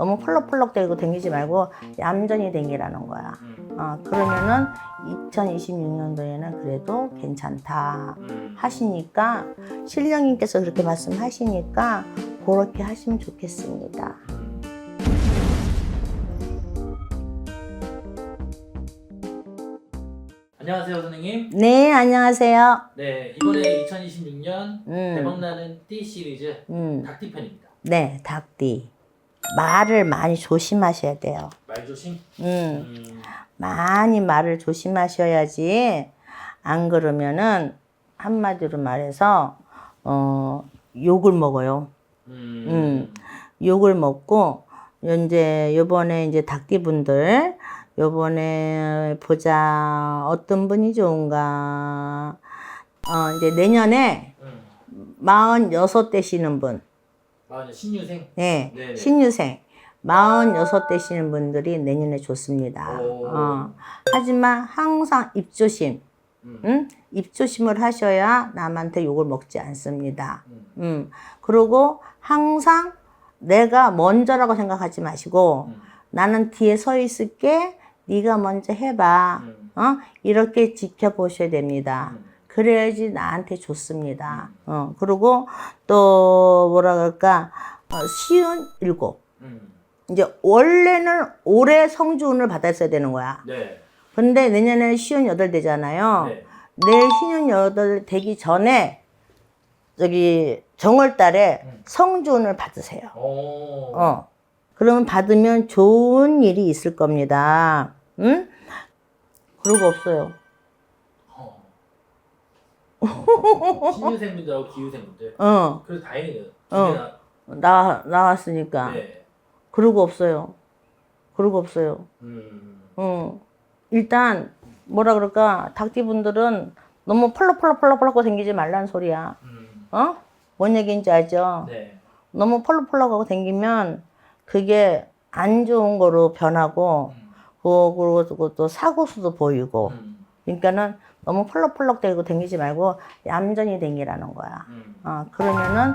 너무 펄럭펄럭 대고 댕기지 말고 얌전히 댕기라는 거야. 음. 어, 그러면은 2026년도에는 그래도 괜찮다 음. 하시니까 신령님께서 그렇게 말씀하시니까 그렇게 하시면 좋겠습니다. 음. 안녕하세요 선생님. 네, 안녕하세요. 네 이번에 2026년 음, 대박나는 띠 시리즈 음, 닭띠 편입니다. 네, 닭띠. 말을 많이 조심하셔야 돼요. 말 조심. 음, 음. 많이 말을 조심하셔야지 안 그러면은 한마디로 말해서 어 욕을 먹어요. 음. 음. 욕을 먹고 이제 요번에 이제 닭띠분들 요번에 보자 어떤 분이 좋은가 어 이제 내년에 음. 마흔 여섯 되시는 분, 신유생. 예, 네네. 신유생 마흔여섯 되시는 분들이 내년에 좋습니다. 오. 어, 하지만 항상 입조심, 음. 응? 입조심을 하셔야 남한테 욕을 먹지 않습니다. 음. 음, 그리고 항상 내가 먼저라고 생각하지 마시고 음. 나는 뒤에 서 있을게. 네가 먼저 해봐. 음. 어? 이렇게 지켜보셔야 됩니다. 음. 그래야지 나한테 좋습니다. 어, 그리고 또 뭐라 그럴까 어, 쉬운 일곱. 음. 이제 원래는 올해 성주운을 받았어야 되는 거야. 네. 근데 내년에 쉬운 여덟 되잖아요. 네. 내일 쉬운 여덟 되기 전에 저기 정월 달에 음. 성주운을 받으세요. 오. 어. 그러면 받으면 좋은 일이 있을 겁니다. 응? 그러고 없어요. 어. 어. 신유생분들하고 기유생분들. 어. 그래서 다행이네요. 어. 두 개나. 나, 나왔으니까. 네. 그러고 없어요. 그러고 없어요. 음. 어. 일단, 뭐라 그럴까, 닭띠분들은 너무 펄럭펄럭펄럭펄럭 생기지 말란 소리야. 음. 어? 뭔 얘기인지 알죠? 네. 너무 펄럭펄럭하고 생기면 그게 안 좋은 거로 변하고, 음. 그- 그리고 또- 또 사고수도 보이고, 음. 그러니까는 너무 펄럭펄럭 대고 댕기지 말고 얌전히 댕기라는 거야. 음. 어, 그러면은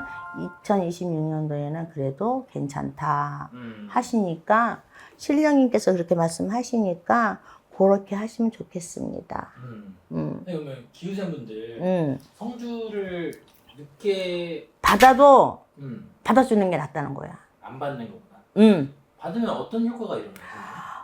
2026년도에는 그래도 괜찮다 음. 하시니까 신령님께서 그렇게 말씀하시니까 그렇게 하시면 좋겠습니다. 음. 음, 네, 그러면 기유생분들 음. 성주를 늦게 받아도 음, 받아주는 게 낫다는 거야. 안 받는 것보다 음. 받으면 어떤 효과가 일어나요?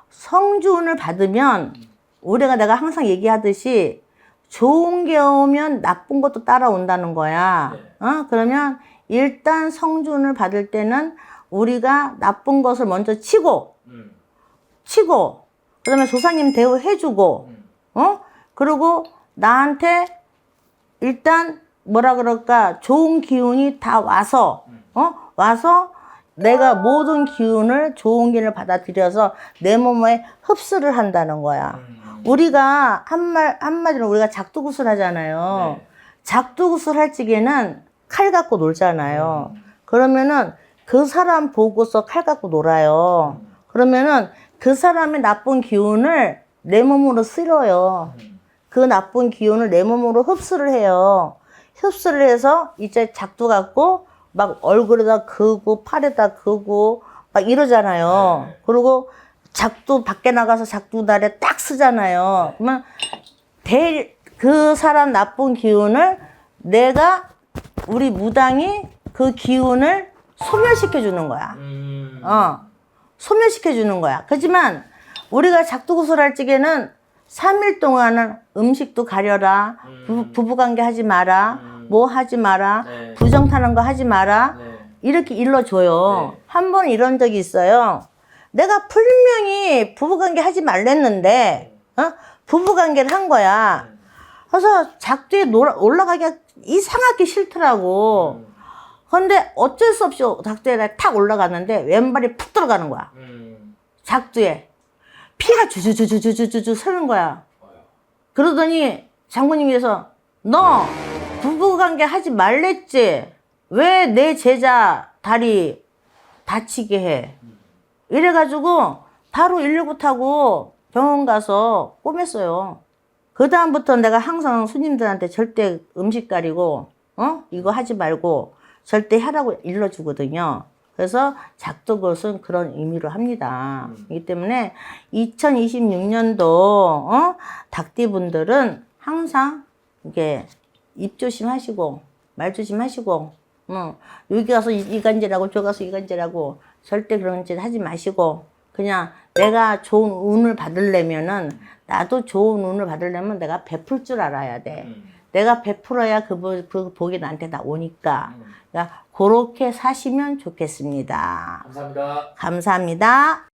성주운을 받으면 우리가 내가 항상 얘기하듯이 좋은 게 오면 나쁜 것도 따라온다는 거야. 네. 어? 그러면 일단 성주운을 받을 때는 우리가 나쁜 것을 먼저 치고, 음. 치고, 그 다음에 조사님 대우해주고, 음. 어? 그리고 나한테 일단 뭐라 그럴까, 좋은 기운이 다 와서, 어? 와서 내가 모든 기운을 좋은 기운을 받아들여서 내 몸에 흡수를 한다는 거야. 음. 우리가 한말 한마디로 우리가 작두구슬 하잖아요. 네. 작두구슬 할 적에는 칼 갖고 놀잖아요. 음. 그러면은 그 사람 보고서 칼 갖고 놀아요. 음. 그러면은 그 사람의 나쁜 기운을 내 몸으로 쓸어요. 음. 그 나쁜 기운을 내 몸으로 흡수를 해요. 흡수를 해서 이제 작두 갖고 막 얼굴에다 그고 팔에다 그고 막 이러잖아요. 네. 그리고 작두 밖에 나가서 작두 달에 딱 쓰잖아요. 네. 그러면 대, 그 사람 나쁜 기운을 내가 우리 무당이 그 기운을 소멸시켜 주는 거야. 음. 어. 소멸시켜 주는 거야. 그렇지만 우리가 작두구슬 할 적에는 3일 동안은 음식도 가려라. 음. 부, 부관계 하지 마라. 음. 뭐 하지 마라. 네. 부정 타는 거 하지 마라. 네. 이렇게 일러줘요. 네. 한번 이런 적이 있어요. 내가 분명히 부부관계 하지 말랬는데, 어? 부부관계를 한 거야. 음. 그래서 작두에 올라가기가 이상하게 싫더라고. 음. 근데 어쩔 수 없이 작두에 탁 올라갔는데 왼발이 푹 들어가는 거야. 음. 작두에. 피가 주주주주주주주 서는 거야. 그러더니 장모님께서 너 부부관계 하지 말랬지. 왜 내 제자 다리 다치게 해? 이래가지고 바로 119 타고 병원 가서 꼬맸어요. 그 다음부터 내가 항상 손님들한테 절대 음식 가리고 어 이거 하지 말고 절대 하라고 일러주거든요. 그래서 작두 것은 그런 의미로 합니다. 음. 그렇기 때문에 2026년도 어? 닭띠분들은 항상 이게 입 조심하시고 말 조심하시고 어, 여기 가서 이- 이간질하고 저기 가서 이간질하고 절대 그런 짓 하지 마시고 그냥 내가 좋은 운을 받으려면은 나도 좋은 운을 받으려면 내가 베풀 줄 알아야 돼. 음. 내가 베풀어야 그, 복- 그 복이 나한테 다 오니까. 음. 그러니까 그렇게 사시면 좋겠습니다. 감사합니다. 감사합니다.